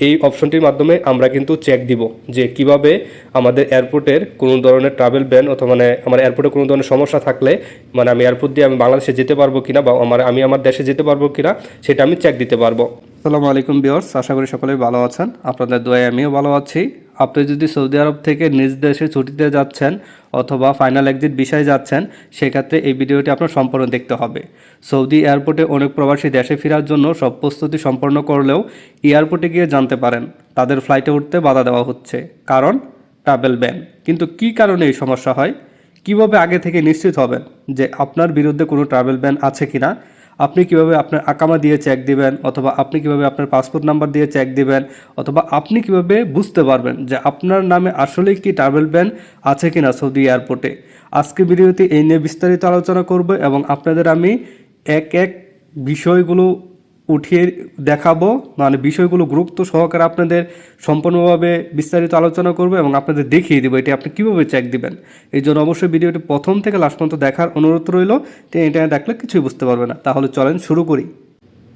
এই অপশনটির মাধ্যমে আমরা কিন্তু চেক দিব যে কীভাবে আমাদের এয়ারপোর্টের কোনো ধরনের ট্রাভেল ব্যান অথবা মানে আমার এয়ারপোর্টে কোনো ধরনের সমস্যা থাকলে মানে আমি এয়ারপোর্ট দিয়ে আমি বাংলাদেশে যেতে পারব কিনা বা আমার, আমি আমার দেশে যেতে পারব কিনা সেটা আমি চেক দিতে পারব। আসসালামু আলাইকুম বিয়র্স আশা করি সকলেই ভালো আছেন। আপনাদের দোয়ায় আমিও ভালো আছি। আপনি যদি সৌদি আরব থেকে নিজ দেশে ছুটিতে যাচ্ছেন অথবা ফাইনাল এক্সিট বিষয়ে যাচ্ছেন, সেক্ষেত্রে এই ভিডিওটি আপনার সম্পূর্ণ দেখতে হবে। সৌদি এয়ারপোর্টে অনেক প্রবাসী দেশে ফেরার জন্য সব প্রস্তুতি সম্পন্ন করলেও এয়ারপোর্টে গিয়ে জানতে পারেন, তাদের ফ্লাইটে উঠতে বাধা দেওয়া হচ্ছে। কারণ ট্রাভেল ব্যান কিন্তু কি কারণে এই সমস্যা হয়? কীভাবে আগে থেকে নিশ্চিত হবেন যে আপনার বিরুদ্ধে কোনো ট্রাভেল ব্যান আছে কিনা? আপনি কীভাবে আপনার আকামা দিয়ে চেক দিবেন, অথবা আপনি কীভাবে আপনার পাসপোর্ট নাম্বার দিয়ে চেক দিবেন, অথবা আপনি কীভাবে বুঝতে পারবেন যে আপনার নামে আসলে কি ট্রাভেল ব্যান আছে কি না সৌদি এয়ারপোর্টে আজকে ভিডিওতে এই নিয়ে বিস্তারিত আলোচনা করব এবং আপনাদের আমি এক এক বিষয়গুলো উঠিয়ে দেখাবো মানে বিষয়গুলো গুরুত্ব সহকারে আপনাদের সম্পূর্ণভাবে বিস্তারিত আলোচনা করব এবং আপনাদের দেখিয়ে দেবো, এটি আপনি কীভাবে চেক দিবেন। এই জন্য অবশ্যই ভিডিওটি প্রথম থেকে লাস্ট পর্যন্ত দেখার অনুরোধ রইল এটা দেখলে কিছুই বুঝতে পারবে না। তাহলে চলেন শুরু করি।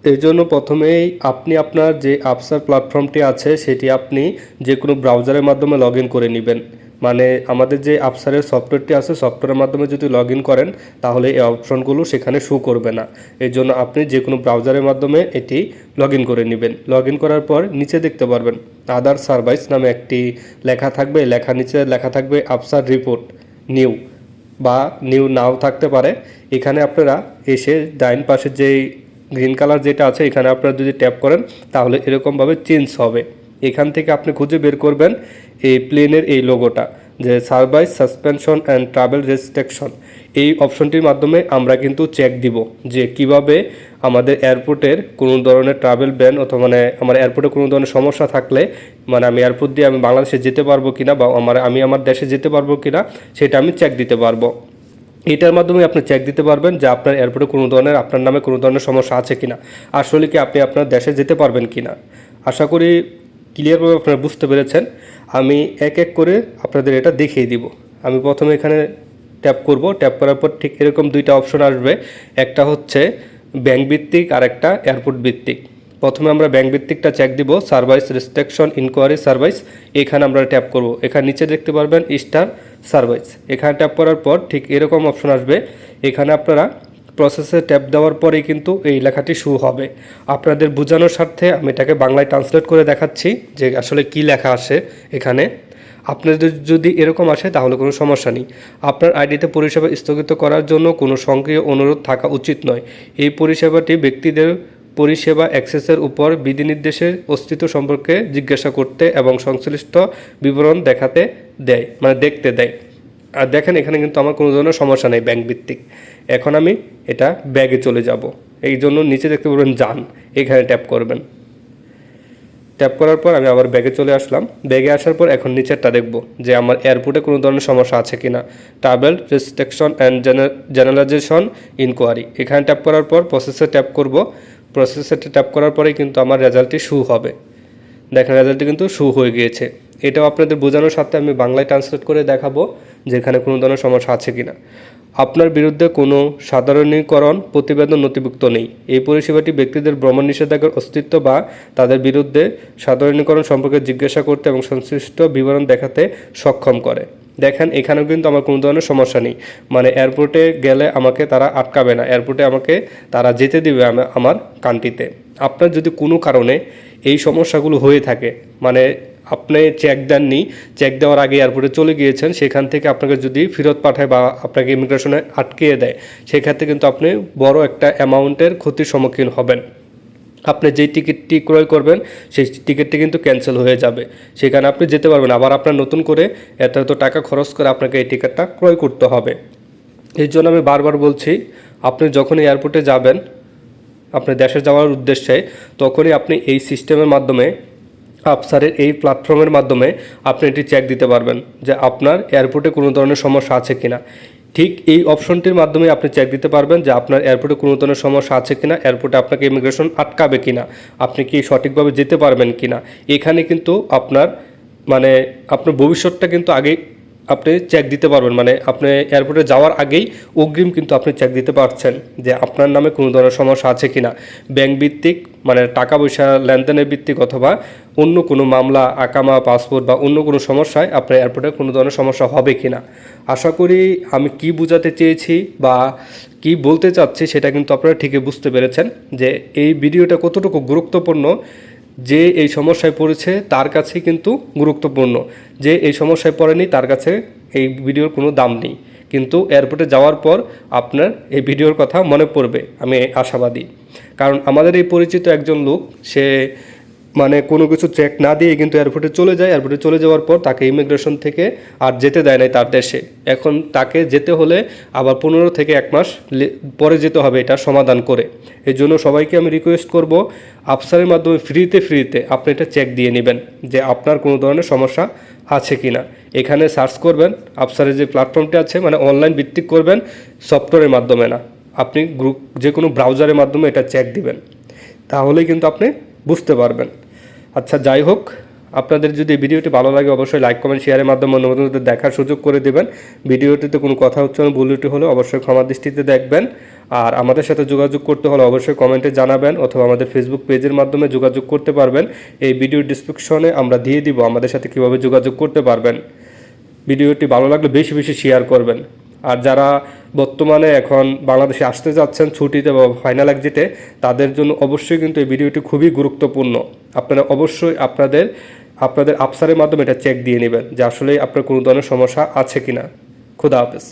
এই জন্য প্রথমেই আপনি আপনার যে আপসার প্ল্যাটফর্মটি আছে, সেটি আপনি যে কোনো ব্রাউজারের মাধ্যমে লগ করে নেবেন। মানে আমাদের যে আপসারের সফটওয়্যারটি আছে সফটওয়্যারের মাধ্যমে যদি লগ ইন করেন, তাহলে এই অপশনগুলো সেখানে শো করবে না। এই জন্য আপনি যে কোনো ব্রাউজারের মাধ্যমে এটি লগ ইন করে নেবেন। লগ ইন করার পর নিচে দেখতে পারবেন আদার সার্ভাইস নামে একটি লেখা থাকবে। লেখা নিচে লেখা থাকবে আপসার রিপোর্ট নিউ বা নিউ নাও থাকতে পারে। এখানে আপনারা এসে ডাইন পাশে যেই গ্রিন কালার যেটা আছে, এখানে আপনারা যদি ট্যাপ করেন, তাহলে এরকমভাবে চেঞ্জ হবে। এখান থেকে আপনি খুঁজে বের করবেন এই প্লেনের এই লোগোটা, যে service, suspension and travel restriction. এই অপশনটির মাধ্যমে আমরা কিন্তু চেক দিব যে কীভাবে আমাদের এয়ারপোর্টের কোনো ধরনের ট্রাভেল ব্যান অথবা মানে আমার এয়ারপোর্টে কোনো ধরনের সমস্যা থাকলে মানে আমি এয়ারপোর্ট দিয়ে আমি বাংলাদেশে যেতে পারব কিনা বা আমার, আমি আমার দেশে যেতে পারব কিনা, সেটা আমি চেক দিতে পারব। এটার মাধ্যমে আপনি চেক দিতে পারবেন যে আপনার এয়ারপোর্টে কোনো ধরনের, আপনার নামে কোনো ধরনের সমস্যা আছে কিনা। আসলে কি আপনি আপনার দেশে যেতে পারবেন কিনা? আশা করি ক্লিয়ারভাবে আপনারা বুঝতে পেরেছেন, আমি এক এক করে আপনাদের এটা দেখিয়ে দিব। আমি প্রথমে এখানে ট্যাপ করব ট্যাপ করার পর ঠিক এরকম দুইটা অপশন আসবে। একটা হচ্ছে ব্যাংক ভিত্তিক আর একটা এয়ারপোর্ট ভিত্তিক। প্রথমে আমরা ব্যাংক ভিত্তিকটা চেক দিব সার্ভাইস রেস্ট্রিকশন ইনকোয়ারি সার্ভাইস এখানে আমরা ট্যাপ করব। এখানে নিচে দেখতে পারবেন স্টার সার্ভাইস এখানে ট্যাপ করার পর ঠিক এরকম অপশন আসবে। এখানে আপনারা প্রসেসে ট্যাপ দেওয়ার পরেই কিন্তু এই লেখাটি শু হবে। আপনাদের বোঝানোর স্বার্থে আমি এটাকে বাংলায় ট্রান্সলেট করে দেখাচ্ছি যে আসলে কি লেখা আসে এখানে। আপনাদের যদি এরকম আসে তাহলে কোনো সমস্যা নেই। আপনার আইডিতে পরিষেবা স্থগিত করার জন্য কোনো সক্রিয় অনুরোধ থাকা উচিত নয়। এই পরিষেবাটি ব্যক্তিদের পরিষেবা অ্যাক্সেসের উপর বিধিনির্দেশের অস্তিত্ব সম্পর্কে জিজ্ঞাসা করতে এবং সংশ্লিষ্ট বিবরণ দেখাতে দেয় মানে দেখতে দেয়। আর দেখেন, এখানে কিন্তু আমার কোনো ধরনের সমস্যা নেই ব্যাংক ভিত্তিক এখন আমি এটা ব্যাগে চলে যাব। এই জন্য নিচে দেখতে পারবেন যান। এখানে ট্যাপ করবেন। ট্যাপ করার পর আমি আবার ব্যাগে চলে আসলাম। ব্যাগে আসার পর এখন নিচেরটা দেখব যে আমার এয়ারপোর্টে কোনো ধরনের সমস্যা আছে কি না travel restriction and generalization inquiry. এখানে ট্যাপ করার পর প্রসেসে ট্যাপ করব। প্রসেসে ট্যাপ করার পরেই কিন্তু আমার রেজাল্টটি শু হবে। দেখেন, রেজাল্টটি কিন্তু শু হয়ে গিয়েছে। এটাও আপনাদের বোঝানোর সাথে আমি বাংলায় ট্রান্সলেট করে দেখাবো। যে এখানে কোনো ধরনের সমস্যা আছে কি না আপনার বিরুদ্ধে কোনো সাধারণীকরণ প্রতিবেদন নথিভুক্ত নেই। এই পরিষেবাটি ব্যক্তিদের ভ্রমণ নিষেধাজ্ঞার অস্তিত্ব বা তাদের বিরুদ্ধে সাধারণীকরণ সম্পর্কে জিজ্ঞাসা করতে এবং সংশ্লিষ্ট বিবরণ দেখাতে সক্ষম করে। দেখেন, এখানেও কিন্তু আমার কোনো ধরনের সমস্যা নেই। মানে এয়ারপোর্টে গেলে আমাকে তারা আটকাবে না। এয়ারপোর্টে আমাকে তারা যেতে দিবে আমা- আমার কান্ট্রিতে। আপনার যদি কোনো কারণে এই সমস্যাগুলো হয়ে থাকে মানে আপনি চেক দেননি চেক দেওয়ার আগে এয়ারপোর্টে চলে গিয়েছেন, সেখান থেকে আপনাকে যদি ফেরত পাঠায় বা আপনাকে ইমিগ্রেশনে আটকিয়ে দেয়, সেক্ষেত্রে কিন্তু আপনি বড় একটা অ্যামাউন্টের ক্ষতির সম্মুখীন হবেন। আপনি যেই টিকিটটি ক্রয় করবেন, সেই টিকিটটি কিন্তু ক্যান্সেল হয়ে যাবে। সেখানে আপনি যেতে পারবেন আবার আপনার নতুন করে এত এত টাকা খরচ করে আপনাকে এই টিকিটটা ক্রয় করতে হবে। এই জন্য আমি বারবার বলছি, আপনি যখন এয়ারপোর্টে যাবেন আপনার দেশে যাওয়ার উদ্দেশ্যে, তখনই আপনি এই সিস্টেমের মাধ্যমে আপসারের এই প্ল্যাটফর্মের মাধ্যমে আপনি এটি চেক দিতে পারবেন যে আপনার এয়ারপোর্টে কোনো ধরনের সমস্যা আছে কিনা। ঠিক এই অপশনটির মাধ্যমে আপনি চেক দিতে পারবেন যে আপনার এয়ারপোর্টে কোনো ধরনের সমস্যা আছে কিনা এয়ারপোর্টে আপনাকে ইমিগ্রেশন আটকাবে কিনা, আপনি কি সঠিকভাবে যেতে পারবেন কিনা। এখানে কিন্তু আপনার মানে আপনার ভবিষ্যৎটা কিন্তু আগে আপনি চেক দিতে পারবেন। মানে আপনি এয়ারপোর্টে যাওয়ার আগেই অগ্রিম কিন্তু আপনি চেক দিতে পারছেন যে আপনার নামে কোনো ধরনের সমস্যা আছে কিনা। ব্যাংক ভিত্তিক মানে টাকা পয়সা লেনদেনের ভিত্তিক অথবা অন্য কোনো মামলা, আকামা পাসপোর্ট বা অন্য কোনো সমস্যায় আপনার এয়ারপোর্টে কোনো ধরনের সমস্যা হবে কি না আশা করি আমি কি বোঝাতে চেয়েছি বা কি বলতে চাচ্ছি সেটা কিন্তু আপনারা ঠিকই বুঝতে পেরেছেন যে এই ভিডিওটা কতটুকু গুরুত্বপূর্ণ যে এই সমস্যায় পড়েছে তার কাছে কিন্তু গুরুত্বপূর্ণ। যে এই সমস্যায় পড়েনি তার কাছে এই ভিডিওর কোনো দাম নেই। কিন্তু এয়ারপোর্টে যাওয়ার পর আপনার এই ভিডিওর কথা মনে পড়বে, আমি আশাবাদী। কারণ আমাদের এই পরিচিত একজন লোক, সে মানে কোনো কিছু চেক না দিয়ে কিন্তু এয়ারপোর্টে চলে যায়। এয়ারপোর্টে চলে যাওয়ার পর তাকে ইমিগ্রেশন থেকে আর যেতে দেয় নাই তার দেশে। এখন তাকে যেতে হলে আবার পনেরো থেকে এক মাস পরে যেতে হবে এটা সমাধান করে। এই জন্য সবাইকে আমি রিকোয়েস্ট করব আফসারের মাধ্যমে ফ্রিতে ফ্রিতে আপনি এটা চেক দিয়ে নেবেন যে আপনার কোনো ধরনের সমস্যা আছে কি না এখানে সার্চ করবেন আফসারের যে প্ল্যাটফর্মটি আছে মানে অনলাইন ভিত্তিক করবেন সফটওয়্যারের মাধ্যমে না। আপনি গ্রুপ যে কোনো ব্রাউজারের মাধ্যমে এটা চেক দিবেন। তাহলেই কিন্তু আপনি বুঝতে পারবেন। আচ্ছা যাই হোক, আপনাদের যদি ভিডিওটি ভালো লাগে, অবশ্যই লাইক কমেন্ট শেয়ারের মাধ্যমে অন্য বন্ধুদের দেখার সুযোগ করে দেবেন। ভিডিওটিতে কোনো কথা হচ্ছে না, ভুল ত্রুটি হলে অবশ্যই ক্ষমা দৃষ্টিতে দেখবেন। আর আমাদের সাথে যোগাযোগ করতে হলে অবশ্যই কমেন্টে জানাবেন অথবা আমাদের ফেসবুক পেজের মাধ্যমে যোগাযোগ করতে পারবেন। এই ভিডিও ডিসক্রিপশনে আমরা দিয়ে দিব আমাদের সাথে কীভাবে যোগাযোগ করতে পারবেন। ভিডিওটি ভালো লাগলে বেশি বেশি শেয়ার করবেন। আর যারা বর্তমানে এখন বাংলাদেশে আসতে যাচ্ছেন ছুটিতে বা ফাইনাল এক্সিটে তাদের জন্য অবশ্যই কিন্তু এই ভিডিওটি খুবই গুরুত্বপূর্ণ। আপনারা অবশ্যই আপনাদের আপনাদের আফসারের মাধ্যমে এটা চেক দিয়ে নেবেন যে আসলে আপনার কোনো ধরনের সমস্যা আছে কি না খুদা হাফেজ।